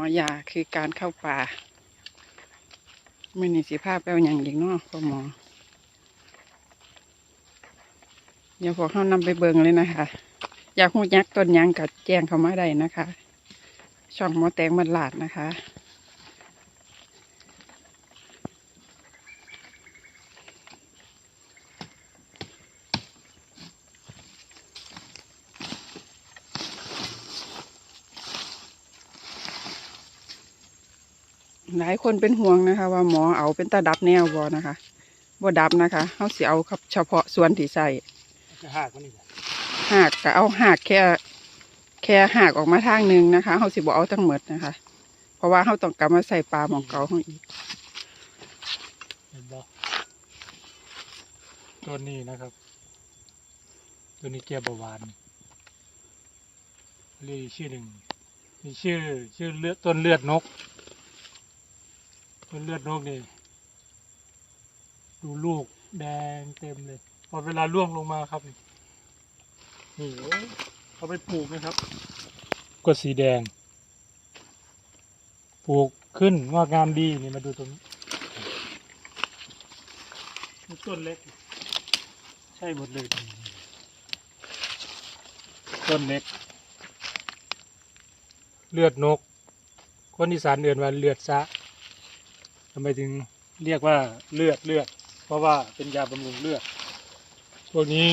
อยาคือการเข้าป่าไม่นี่สิภาพแปลวอย่างอีกเนาะพ่อหมอเดี๋ยวพวกเขานำไปเบิงเลยนะคะ อยากหูยักต้นยังกัดแจ้งเขามาได้นะคะ ช่องหมอแตงมันหลาดนะคะ หลายคนเป็นห่วงนะคะ ว่าหมอเอาเป็นตาดับแนวบอนะคะบ่ดับนะคะเขาสิเอาเฉพาะส่วนที่ใส่จะหักมันนี่บ่หากก็เอาหากแค่ แค่หากออกมาทางหนึ่งนะคะเขาสิบ่เอาทั้งหมดนะคะ เพราะว่าเขาต้องกลับมาใส่ปลาหมองเก่าเขาอีกเห็นบ่ตัวนี้นะครับ ตัวนี้แก้เบาหวานเรียกอีกชื่อหนึ่งมีชื่อชื่อเลือดต้นเลือดนก ต้นเลือดนกนี่ดูลูกแดงเต็มเลย พอเวลาร่วงลงมาครับ นี่นี่โอ้ยเขาไปปลูกนะครับ ก็สีแดง ปลูกขึ้นงอกงามดีนี่มาดูตรงนี้นี่ต้นเล็ก ใช่หมดเลย ต้นเล็ก เลือดนก คนอีสานเอื่นว่าเลือดซะทำไมถึงเรียกว่าเลือดเลือด เพราะว่าเป็นยาบำรุงเลือด พวกนี้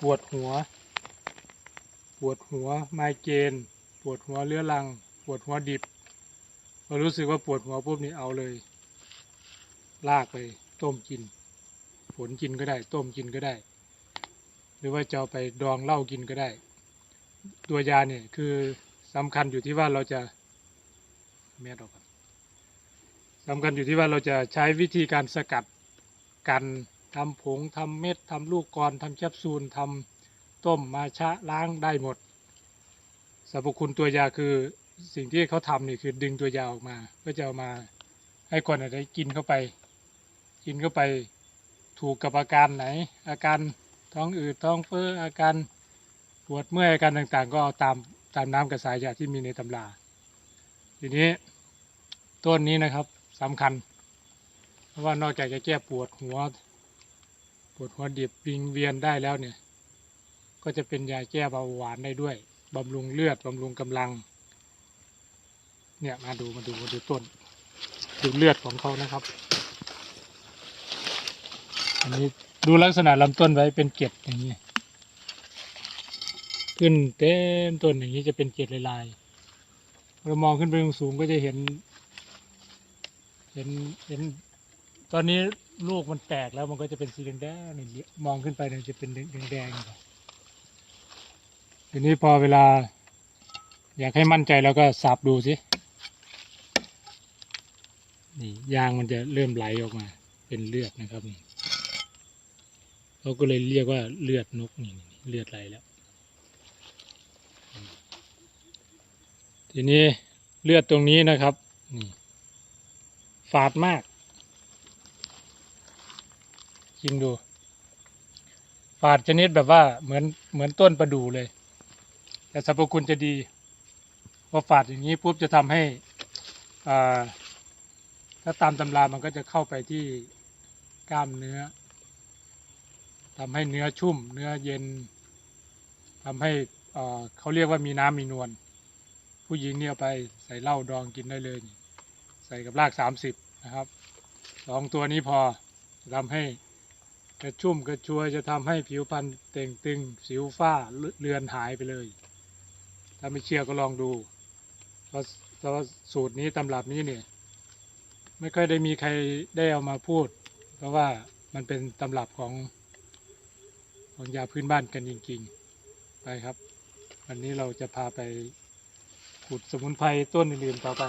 ปวดหัว ปวดหัวไมเกรนปวดหัวเรื้อรัง ปวดหัวดิบพอรู้สึกว่าปวดหัวปุ๊บนี่เอาเลย ลากไปต้มกิน ผลกินก็ได้ ต้มกินก็ได้ หรือว่าจะเอาไปดองเหล้ากินก็ได้ ตัวยาเนี่ยคือสำคัญอยู่ที่ว่าเราจะแม่ดอกก่อน สำคัญอยู่ที่ว่าเราจะใช้วิธีการสกัดกันทำผงทำเม็ดทำลูกกรอนทำแคปซูลทำต้มมาชะล้างได้หมดสรรพคุณตัวยาคือสิ่งที่เขาทำนี่คือดึงตัวยาออกมาเพื่อจะเอามาให้คนอะไรกินเข้าไป กินเข้าไปถูกกับอาการไหน อาการท้องอืดท้องเฟ้ออาการปวดเมื่อยอาการต่างๆ ก็เอาตามตามน้ำกระสายยาที่มีในตำราทีนี้ต้นนี้นะครับ สำคัญ เพราะว่านอกจากจะแก้ปวดหัว ปวดหัวดิบวิงเวียนได้แล้วเนี่ย ก็จะเป็นยาแก้เบาหวานได้ด้วยบำรุงเลือดบำรุงกำลัง เนี่ยมาดูมาดูมาดูต้น ดูเลือดของเขานะครับ อันนี้ดูลักษณะลำต้นไว้เป็นเกล็ดอย่างนี้ขึ้นเต็มต้นอย่างนี้จะเป็นเกล็ดลายๆเรามองขึ้นไปสูงก็จะเห็น เห็นเห็น ตอนนี้ลูกมันแตกแล้วมันก็จะเป็นสีแดงนี่มองขึ้นไปเนี่ยจะเป็นแดงๆทีนี้พอเวลา อยากให้มั่นใจแล้วก็สับดูสินี่ยางมันจะเริ่มไหลออกมา เป็นเลือดนะครับนี่เขาก็เลยเรียกว่าเลือดนกนี่เลือดไหลแล้ว ทีนี้เลือดตรงนี้นะครับนี่ ฝาดมากกินดู ฝาดชนิดแบบว่าเหมือนเหมือนต้นประดู่เลย แต่สรรพคุณจะดีพอฝาดอย่างนี้ปุ๊บจะทำให้อ่าถ้าตามตำรามันก็จะเข้าไปที่กล้ามเนื้อทำให้เนื้อชุ่ม เนื้อเย็นทำให้เอ่อเขาเรียกว่ามีน้ำมีนวลผู้หญิงเนี่ยไปใส่เหล้าดองกินได้เลย ใส่กับรากสามสิบนะครับสองตัวนี้พอทำให้กระชุ่มกระชวยจะทำให้ผิวพรรณเต่งตึง สิวฝ้าเลือนหายไปเลย ถ้าไม่เชื่อก็ลองดูเพราะเพราะสูตรนี้ตำรับนี้เนี่ย ไม่ค่อยได้มีใครได้เอามาพูด เพราะว่ามันเป็นตำรับของของยาพื้นบ้านกันจริงๆ ไปครับ วันนี้เราจะพาไปขุดสมุนไพรต้นอื่นๆต่อไป